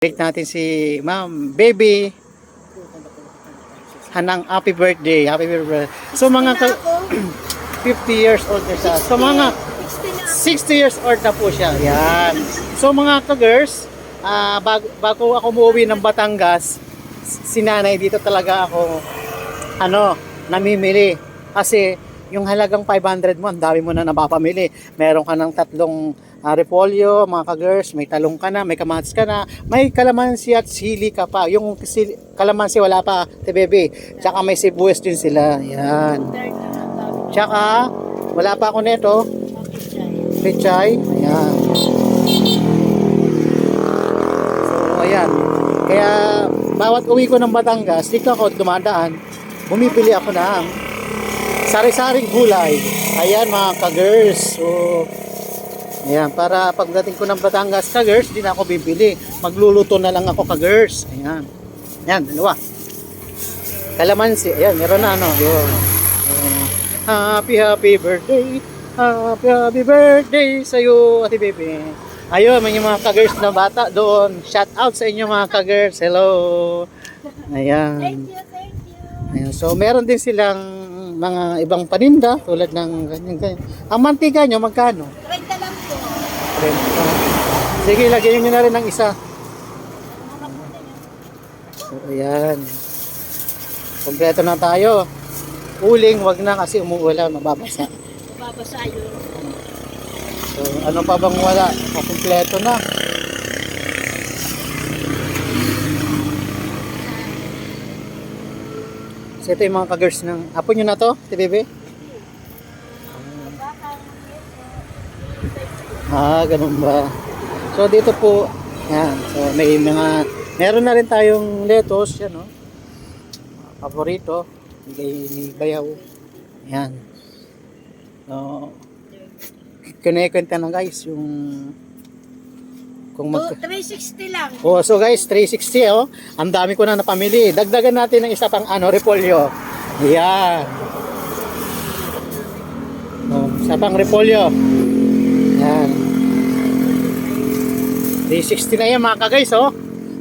Break natin si Ma'am Baby. Hanang happy birthday. Happy birthday. So mga ka- 50 years old na siya. So mga 60 years old na po siya. Yan. So mga ka-girls, ah, bago, bago ako umuwi ng Batangas, si nanay dito talaga ako ano, namimili. Kasi yung halagang 500 mo, ang dami mo na napapamili. Meron ka ng tatlong ah, repolyo, mga ka-girls, may talong ka na, may kamatis ka na, may kalamansi at sili ka pa. Yung sili, kalamansi wala pa, te bebe. Tsaka may sibuyas din sila. Yan. Tsaka, wala pa ako nito. Pechay. Ayan. So, ayan. Kaya, bawat uwi ko ng Batangas, dito ako dumadaan, bumibili ako ng sari-saring gulay. Ayan mga ka-girls. So, ayan, para pagdating ko ng Batangas, ka-girls, di na ako bibili. Magluluto na lang ako ka-girls. Ayan. Ayan, dalawa. Kalamansi. Ayan, meron na ano. Yun. Ayan. Happy, happy birthday. Happy, happy birthday sa'yo, Ate Bebe. Ayun, may mga ka-girls na bata doon. Shout out sa inyo mga ka-girls. Hello. Ayan. Thank you, thank you. Ayan, so meron din silang mga ibang paninda tulad ng ganyan ganyan. Ang mantika nyo magkano? 30 lang po. 30. Sige, lagyan nyo na rin ng isa. So, ayan. Kompleto na tayo. Uling, wag na kasi umuulan, mababasa. Babasa yun. So, ano pa bang wala? Kompleto na. So, ito yung mga kagers ng... Apo nyo na to, TBB? Ah, ganun ba? So, dito po, yan. So, may mga... Meron na rin tayong lettuce, yan, no? Paborito. Ni, ni Bayaw. Yan. So, kinikwenta na guys yung kung mag To- 360 lang. Oh, so guys, 360 oh. Ang dami ko na napamili. Dagdagan natin ng isa pang ano, repolyo. Yan. Oh, isa pang repolyo. Yan. 360 na yan mga ka-guys oh.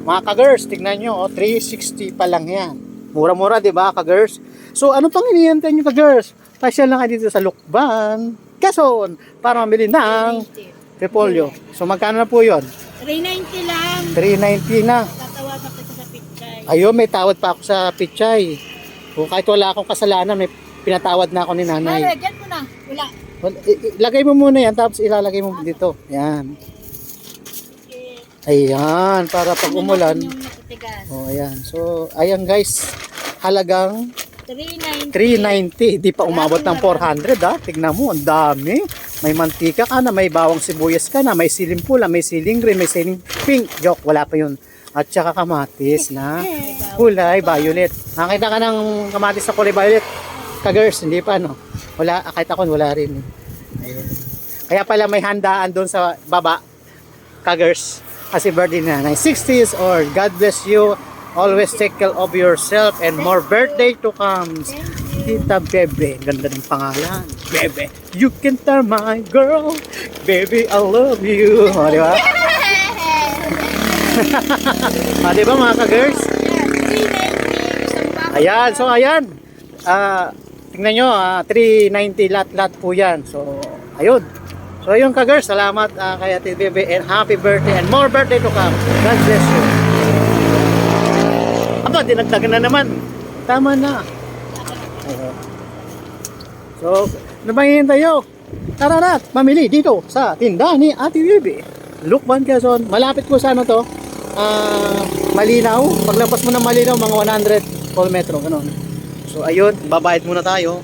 Mga ka-girls, tignan nyo oh, 360 pa lang yan. Mura-mura, di ba, ka-girls? So, ano pang inihintay nyo, ka-girls? Pasyal lang kayo dito sa Lukban, Quezon, para mamili ng 390. repolyo. So, magkano na po yon 390 lang. 390 na. Tatawagan kita sa pichay. Ayun, may tawad pa ako sa pichay. O kahit wala akong kasalanan, may pinatawad na ako ni nanay. Ano, dyan mo na. Wala. Lagay mo muna yan, tapos ilalagay mo dito. Yan. Ayan, para pag umulan. Yung natitigas. O, ayan. So, ayan guys. Halagang 390. 390. Di pa umabot ng 400 ha. Tignan mo, ang dami. May mantika ka na, may bawang sibuyas ka na, may siling pula, may siling green, may siling pink. Joke, wala pa yun. At saka kamatis na kulay violet. Nakita ka ng kamatis na kulay violet? Kagers, hindi pa no? Wala, kahit ako wala rin. eh. Ayun. Kaya pala may handaan doon sa baba. Kagers. Kasi birthday na nanay. 60s or God bless you. Always take care of yourself and more birthday to come. Tita Bebe. Ganda ng pangalan. Bebe. You can turn my girl. Baby, I love you. O, di ba? o, di ba mga ka-girls? 390. Isang bako. Ayan, so ayan. Ah, tingnan nyo, ah, 390 lat-lat po yan. So, ayun. So, ayun ka girls, salamat ah, kay Ate Bebe and happy birthday and more birthday to come. God bless you. Aba, dinagdagan na naman. Tama na. Oo. So, ba hihintay nyo? Tara na, mamili dito sa tindahan ni Ate Bebe. Lukban Quezon. Malapit ko sa ano to? Ah, Malinaw. Paglabas mo ng Malinaw, mga 100 kilometro. Ganun. So, ayun, babayad muna tayo.